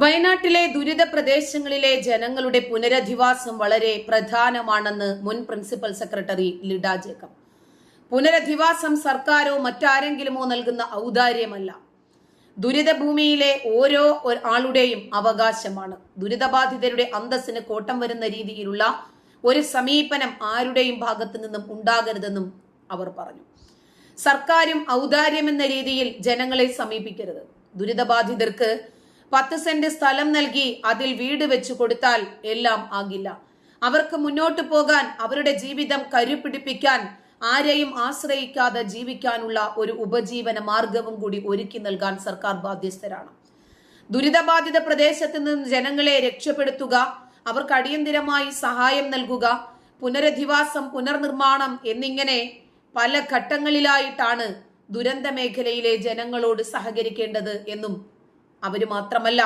വയനാട്ടിലെ ദുരിത പ്രദേശങ്ങളിലെ ജനങ്ങളുടെ പുനരധിവാസം വളരെ പ്രധാനമാണെന്ന് മുൻ പ്രിൻസിപ്പൽ സെക്രട്ടറി ലിഡ ജേക്കബ്. പുനരധിവാസം സർക്കാരോ മറ്റാരെങ്കിലുമോ നൽകുന്ന ഔദാര്യമല്ല. ദുരിതഭൂമിയിലെ ഓരോ ആളുടെയും അവകാശമാണ്. ദുരിതബാധിതരുടെ അന്തസ്സിന് കോട്ടം വരുന്ന രീതിയിലുള്ള ഒരു സമീപനം ആരുടെയും ഭാഗത്തു നിന്നും ഉണ്ടാകരുതെന്നും അവർ പറഞ്ഞു. സർക്കാരും ഔദാര്യമെന്ന രീതിയിൽ ജനങ്ങളെ സമീപിക്കരുത്. ദുരിതബാധിതർക്ക് പത്ത് സെന്റ് സ്ഥലം നൽകി അതിൽ വീട് വെച്ചു കൊടുത്താൽ എല്ലാം ആകില്ല. അവർക്ക് മുന്നോട്ട് പോകാൻ അവരുടെ ജീവിതം കരുപിടിപ്പിക്കാൻ ആരെയും ആശ്രയിക്കാതെ ജീവിക്കാനുള്ള ഒരു ഉപജീവന മാർഗവും കൂടി ഒരുക്കി നൽകാൻ സർക്കാർ ബാധ്യസ്ഥരാണ്. ദുരിതബാധിത പ്രദേശത്ത് നിന്ന് ജനങ്ങളെ രക്ഷപ്പെടുത്തുക അവർക്ക് അടിയന്തിരമായി സഹായം നൽകുക പുനരധിവാസം പുനർനിർമ്മാണം എന്നിങ്ങനെ പല ഘട്ടങ്ങളിലായിട്ടാണ് ദുരന്ത മേഖലയിലെ ജനങ്ങളോട് സഹകരിക്കേണ്ടത് എന്നും അവർ മാത്രമല്ല